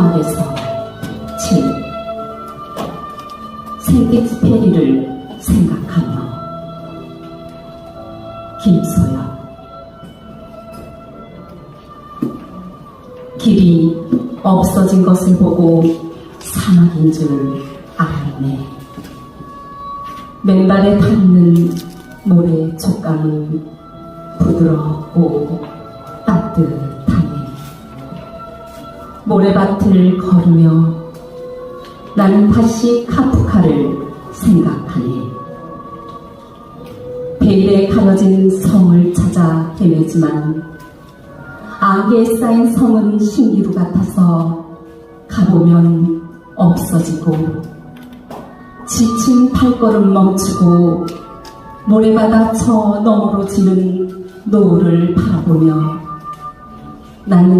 사막에서 7. 생텍스페리를 생각하며 김소연 길이 없어진 것을 보고 사막인 줄 알았네. 맨발에 닿는 모래 촉감은 부드럽고 따뜻하네. 모래밭을 걸으며 나는 다시 카프카를 생각하네. 베일에 가려진 성을 찾아 헤매지만 안개에 쌓인 성은 신기루 같아서 가보면 없어지고 지친 발걸음 멈추고 모래바다 저 너머로 지는 노을을 바라보며 나는